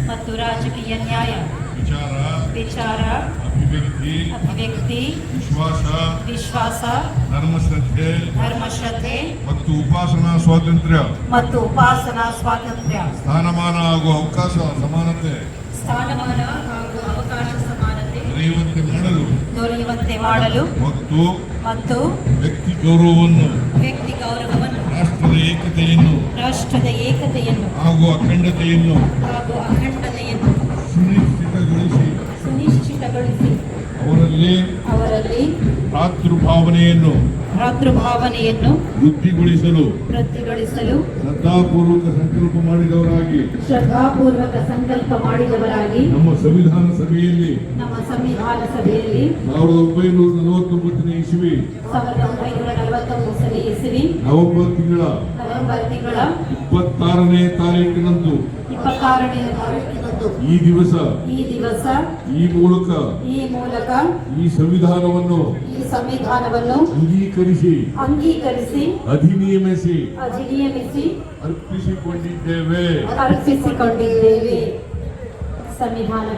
ಮತ್ತು ರಾಜಕೀಯ ನ್ಯಾಯ. ವಿಚಾರ ವಿಚಾರ ಅಭಿವ್ಯಕ್ತಿ ಅಭಿವ್ಯಕ್ತಿ ವಿಶ್ವಾಸ ವಿಶ್ವಾಸ ಧರ್ಮಶ್ರದ್ಧೆ ಧರ್ಮಶ್ರದ್ಧೆ ಮತ್ತು ಉಪಾಸನಾ ಸ್ವಾತಂತ್ರ್ಯ. ಮತ್ತು ಉಪಾಸನಾ ಸ್ವಾತಂತ್ರ್ಯ. ಸ್ಥಾನಮಾನ ಹಾಗೂ ಅವಕಾಶ ಸಮಾನತೆ. ಸ್ಥಾನಮಾನ ಹಾಗೂ ಅವಕಾಶ ಸಮಾನತೆ. ದೊರೆಯುವಂತೆ ಮಾಡಲು. ದೊರೆಯುವಂತೆ ಮಾಡಲು. ಮತ್ತು ಮತ್ತು ವ್ಯಕ್ತಿ ಗೌರವವನ್ನು. ವ್ಯಕ್ತಿ ರಾಷ್ಟ್ರದ ಏಕತೆಯನ್ನು ಹಾಗೂ ಅಖಂಡತೆಯನ್ನು ಹಾಗೂ ಅಖಂಡತೆಯನ್ನು ಸುನಿಶ್ಚಿತಗೊಳಿಸಿ ಸುನಿಶ್ಚಿತಗೊಳಿಸಿ ಅವರಲ್ಲಿ ಅವರಲ್ಲಿ ಭ್ರಾತೃಭಾವನೆಯನ್ನು ಭ್ರಾತೃಭಾವನೆಯನ್ನು ವೃದ್ಧಿಗೊಳಿಸಲು ವೃದ್ಧಿಗೊಳಿಸಲು ಶ್ರದ್ಧಾಪೂರ್ವಕ ಸಂಕಲ್ಪ ಮಾಡಿದವರಾಗಿ ಶ್ರದ್ಧಾಪೂರ್ವಕ ಸಂಕಲ್ಪ ಮಾಡಿದವರಾಗಿ ನಮ್ಮ ಸಂವಿಧಾನ ಸಭೆಯಲ್ಲಿ ನಮ್ಮ ಸಂವಿಧಾನ ಸಭೆಯಲ್ಲಿ ಸಾವಿರದ ಒಂಬೈನೂರ ನಲವತ್ತೊಂಬತ್ತನೇ ಇಸ್ವಿ ಸಾವಿರದ ಒಂಬೈನೂರ ನಲವತ್ತೊಂಬತ್ತನೇ ಇಸವಿ ನವೆಂಬರ್ ತಿಂಗಳ ನವೆಂಬರ್ ತಿಂಗಳ ಇಪ್ಪತ್ತಾರನೇ ತಾರೀಕಿನಂದು ಇಪ್ಪತ್ತಾರನೇ ತಾರೀಕಿನಂದು ಈ ದಿವಸ ಈ ದಿವಸ ಈ ಮೂಲಕ ಈ ಮೂಲಕ ಈ ಸಂವಿಧಾನವನ್ನು ಈ ಸಂವಿಧಾನವನ್ನು ಅಂಗೀಕರಿಸಿ ಅಂಗೀಕರಿಸಿ ಅಧಿನಿಯಮಿಸಿ ಅಧಿನಿಯಮಿಸಿ ಅರ್ಪಿಸಿಕೊಂಡಿದ್ದೇವೆ. ಅರ್ಪಿಸಿಕೊಂಡಿದ್ದೇವೆ. ಸಂವಿಧಾನ